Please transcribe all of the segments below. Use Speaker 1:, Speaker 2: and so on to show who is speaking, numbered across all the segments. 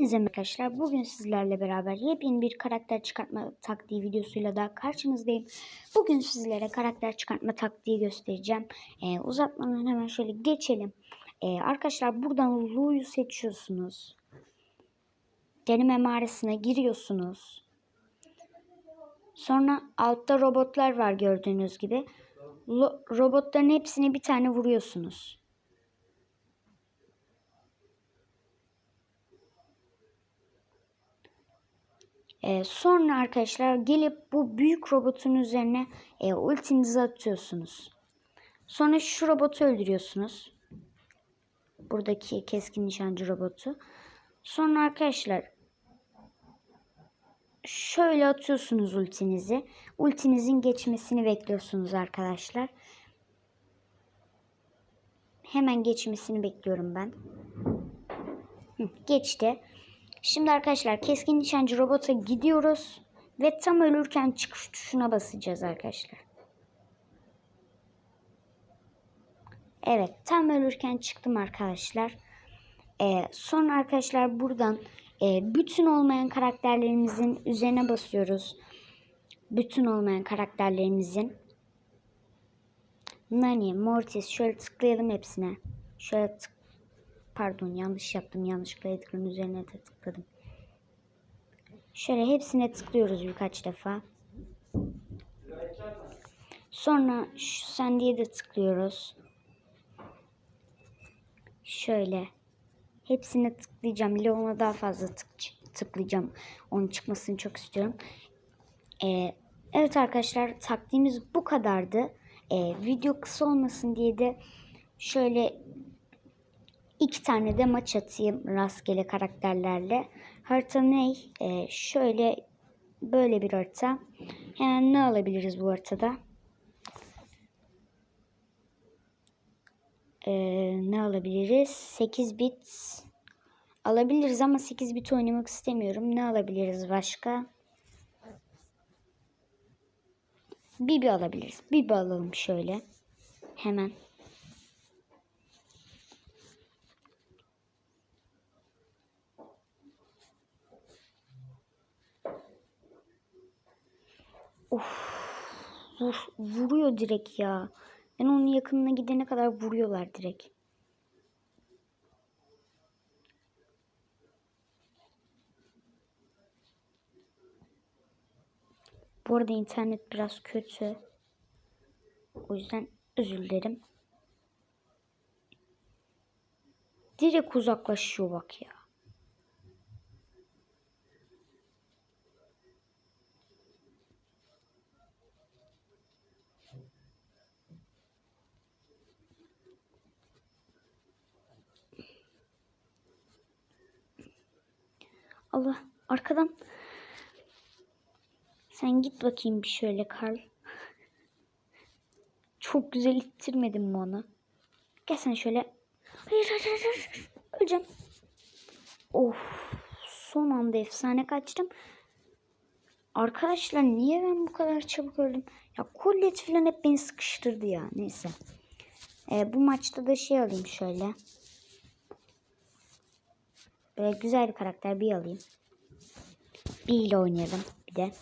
Speaker 1: Hepinize arkadaşlar. Bugün sizlerle beraber yepyeni bir karakter çıkartma taktiği videosuyla da karşınızdayım. Bugün sizlere karakter çıkartma taktiği göstereceğim. Ee, uzatmadan hemen şöyle geçelim. Ee, arkadaşlar buradan Lu'yu seçiyorsunuz. Deneme mağarasına giriyorsunuz. Sonra altta robotlar var gördüğünüz gibi. Lo- robotların hepsine bir tane vuruyorsunuz. Ee, sonra arkadaşlar gelip bu büyük robotun üzerine e, ultinizi atıyorsunuz. Sonra şu robotu öldürüyorsunuz. Buradaki keskin nişancı robotu. Sonra arkadaşlar şöyle atıyorsunuz ultinizi. Ultinizin geçmesini bekliyorsunuz arkadaşlar. Hemen geçmesini bekliyorum ben. Hı, geçti. Şimdi arkadaşlar keskin nişancı robota gidiyoruz. Ve tam ölürken çıkış tuşuna basacağız arkadaşlar. Evet tam ölürken çıktım arkadaşlar. Ee, sonra arkadaşlar buradan e, bütün olmayan karakterlerimizin üzerine basıyoruz. Bütün olmayan karakterlerimizin. Nani, Mortis şöyle tıklayalım hepsine. Şöyle tık Pardon yanlış yaptım. Yanlışlıkla ekranın üzerine tıkladım. Şöyle hepsine tıklıyoruz birkaç defa. Sonra şu Sandy'ye de tıklıyoruz. Şöyle. Hepsine tıklayacağım. Leon'a daha fazla tık tıklayacağım. Onun çıkmasını çok istiyorum. Ee, evet arkadaşlar taktiğimiz bu kadardı. Ee, video kısa olmasın diye de şöyle iki tane de maç atayım rastgele karakterlerle. Harita ne? Ee, şöyle böyle bir harita. Hemen ne alabiliriz bu haritada? Ee, ne alabiliriz? 8 bit alabiliriz ama 8 bit oynamak istemiyorum. Ne alabiliriz başka? Bibi alabiliriz. Bibi alalım şöyle. Hemen. Of. Vur, vuruyor direkt ya. Ben onun yakınına gidene kadar vuruyorlar direkt. Bu arada internet biraz kötü. O yüzden özür dilerim. Direkt uzaklaşıyor bak ya. Allah arkadan. Sen git bakayım bir şöyle Karl. Çok güzel ittirmedim mi onu? Gel sen şöyle. Hayır hayır hayır. hayır. Öleceğim. Of. Son anda efsane kaçtım. Arkadaşlar niye ben bu kadar çabuk öldüm? Ya kollet falan hep beni sıkıştırdı ya. Neyse. Ee, bu maçta da şey alayım şöyle. Böyle güzel bir karakter bir alayım. Bir ile oynayalım bir de.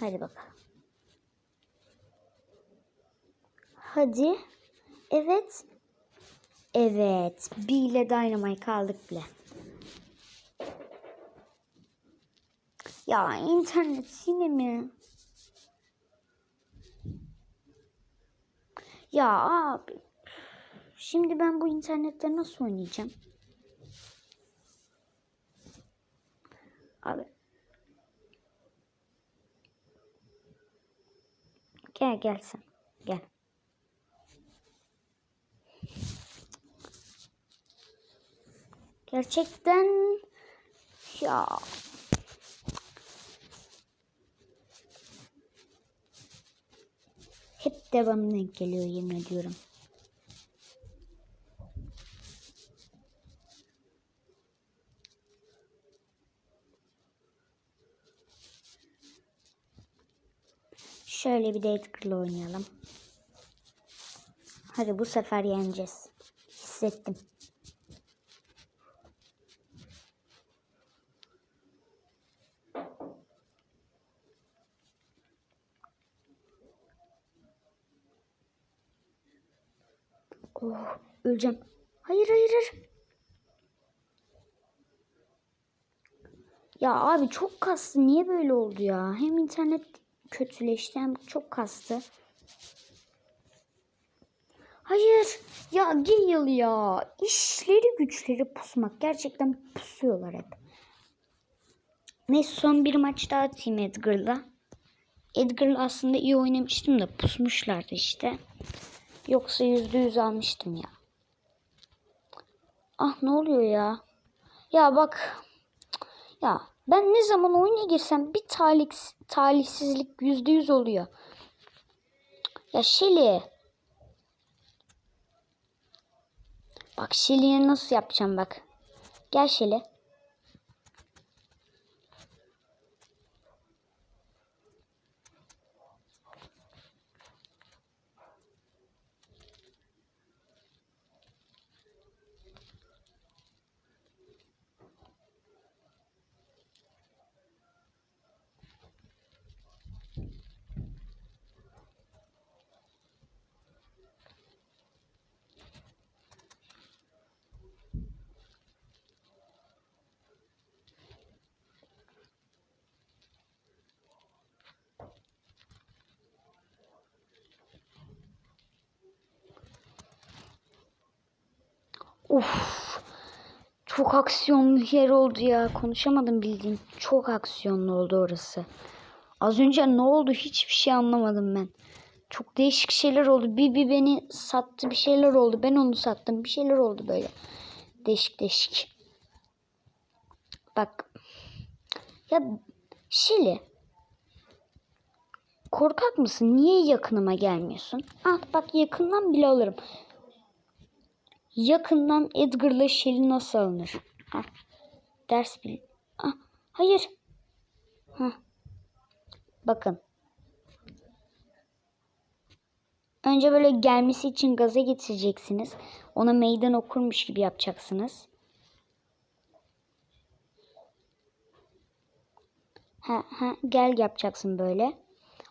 Speaker 1: Hadi bakalım. Hadi. Evet. Evet. Bir ile Dynamite aldık bile. Ya internet yine? Ya abi. Şimdi ben bu internette nasıl oynayacağım? Abi. Gel gel sen. Gel. Gerçekten ya Hep de bana denk geliyor yemin ediyorum. Şöyle bir de Edgar'la oynayalım. Hadi bu sefer yeneceğiz. Hissettim. Oh, öleceğim. Hayır hayır hayır. Ya abi çok kastı. Niye böyle oldu ya? Hem internet kötüleşti hem çok kastı. Hayır. Ya Gale ya. İşleri güçleri pusmak. Gerçekten pusuyorlar hep. Neyse son bir maç daha atayım Edgar'la. Edgar'la aslında iyi oynamıştım da pusmuşlardı işte. Yoksa yüzde yüz almıştım ya. Ah ne oluyor ya? Ya bak. Ya ben ne zaman oyuna girsem bir talih, talihsizlik yüzde yüz oluyor. Ya Şeli. Bak Şeli'ye nasıl yapacağım bak. Gel Şeli. Of. Çok aksiyonlu yer oldu ya. Konuşamadım bildiğin. Çok aksiyonlu oldu orası. Az önce ne oldu hiçbir şey anlamadım ben. Çok değişik şeyler oldu. Bir bir beni sattı bir şeyler oldu. Ben onu sattım. Bir şeyler oldu böyle. Değişik değişik. Bak. Ya Şili. Korkak mısın? Niye yakınıma gelmiyorsun? Ah bak yakından bile alırım. Yakından Edgar'la Shelly nasıl alınır? Ah, ders bil. Ah, hayır. Hah. Bakın. Önce böyle gelmesi için gaza getireceksiniz. Ona meydan okurmuş gibi yapacaksınız. Ha, ha, gel yapacaksın böyle.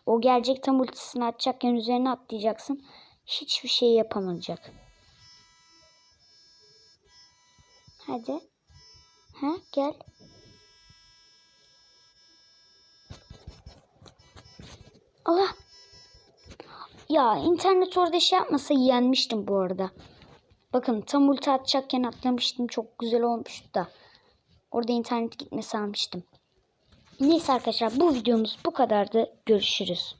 Speaker 1: O gelecek tam ultisini atacakken üzerine atlayacaksın. Hiçbir şey yapamayacak. Hadi. Ha gel. Allah. Ya internet orada şey yapmasa yenmiştim bu arada. Bakın tam ulti atacakken atlamıştım. Çok güzel olmuştu da. Orada internet gitmesi almıştım. Neyse arkadaşlar bu videomuz bu kadardı. Görüşürüz.